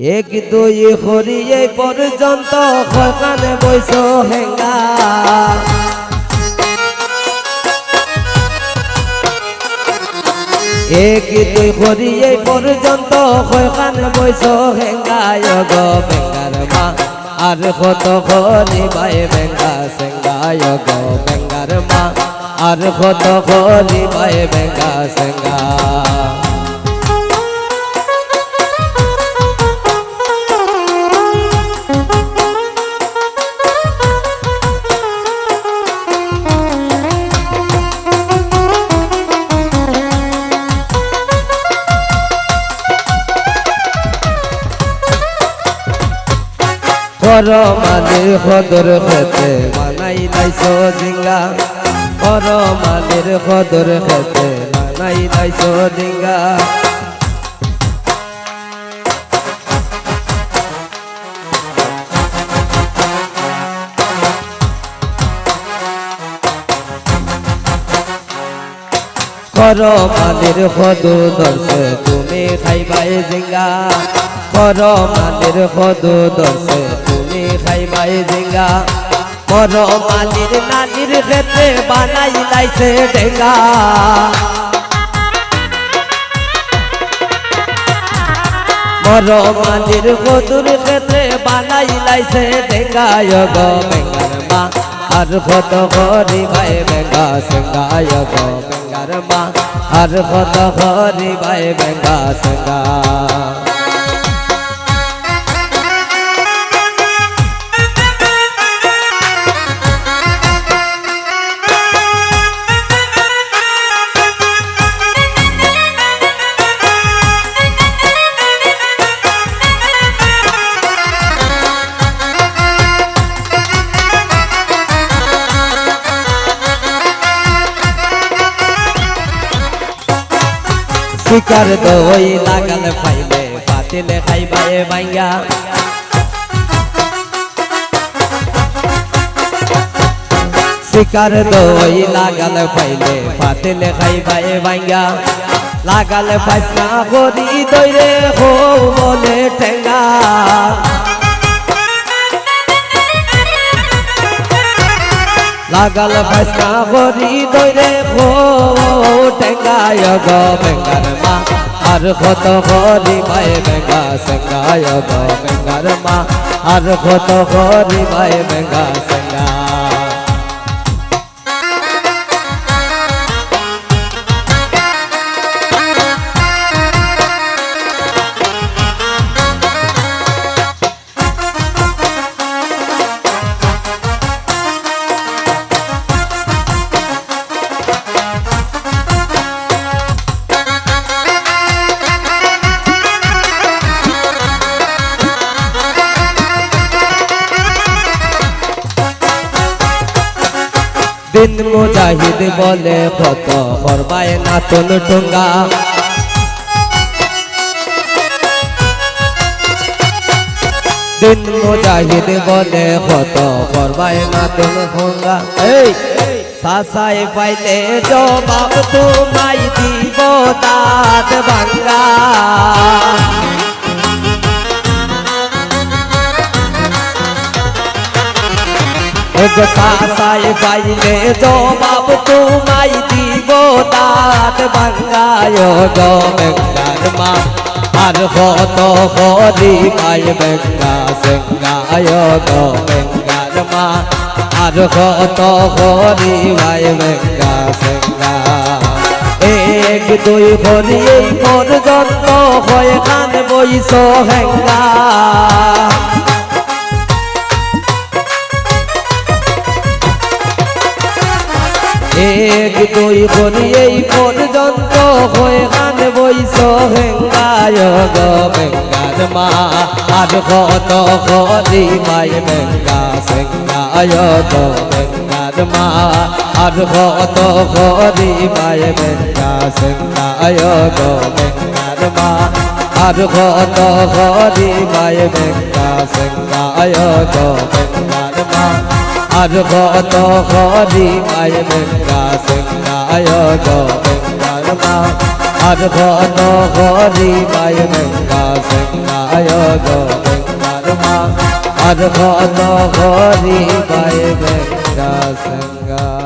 এক দুই হরিয়ে পর্যন্ত কানে বৈশ হেঙ্গা। এক দুই হরিয়ে পর্যন্ত কানে বৈশ হেঙ্গায় গো বেঙ্গার মা, আর কত হরি বাই বেঙ্গা সেঙ্গায় গো বেঙ্গার মা, আর কত হরি বাই বেঙ্গা সেঙ্গা। কর মালির সদর খেতে মানাই লাইছ ডিঙ্গা কর মালির সদর খেতে মানাই লাইছ ডিঙ্গা কর মালির সদু দর্শে তুমি খাইবাই জিঙ্গা। কর মালির সদু দর্শে তুমি খাইবাই জিঙ্গা। কর মালির নানির ক্ষেত্রে বানাই লাইছে ডেঙ্গা। মর মালির সদুর ক্ষেত্রে বানাই লাইছে ডেঙ্গায় গো বেঙ্গার মা, আর কত করি ভাই বেঙ্গা সেঙ্গায় গো বেঙ্গার মা, আর কত করি ভাই বেঙ্গা সেঙ্গা। শিকার দই লাগাল ফাইলে পাতিলে খাইবাই বাইঙ্গা শিকার দই লাগাল পাইলে পাতিলে খাইবাই বাইঙ্গা লাগাল ফাইসনা করি দইরে হো বলে ঠেঙ্গা। লাগাল ফাইসনা বরি দইরে ভো টেঙ্গায় গো, বেঙ্গার মা। আর কত করি ভাই বেঙ্গা, সেঙ্গায় গো, বেঙ্গার মা। আর কত করি ভাই বেঙ্গা, সেঙ্গা। দিন মুজাহিদ বলে কত করবায় নাতন টুঙ্গা দিন মুজাহিদ বলে কত করবায় নাতন টুঙ্গা এই সাসাই পাইলে জবাব তোমাই দিব দাঁত ভাঙ্গা। সাসাই পাইলে জবাব তোমাই দিব দাঁত ভাঙ্গায় গো বেঙ্গার মা আর কত হরি পাই বেঙ্গা, সেঙ্গায় গো বেঙ্গার মা আর কত হরি পাই বেঙ্গা, সেঙ্গা। এক, দুই, হরি, এই পর্যন্ত হয়ে খান বইস হেঙ্গা। এক দুই বনি এই পর্যন্ত হয়ে গান বইস হেঙ্গায় গো বেঙ্গার মা। আর কত করি মাই বেঙ্গা সেঙ্গায় গো বেঙ্গার মা। আর কত করি মাই বেঙ্গা সেঙ্গায় গো বেঙ্গার মা। আর কত করি মাই বেঙ্গা সেঙ্গায় গো বেঙ্গার মা। আর কত হরি মায় বেঙ্গা সেঙ্গায় গো বেঙ্গার মা। আর কত হরি মায় বেঙ্গা সেঙ্গায়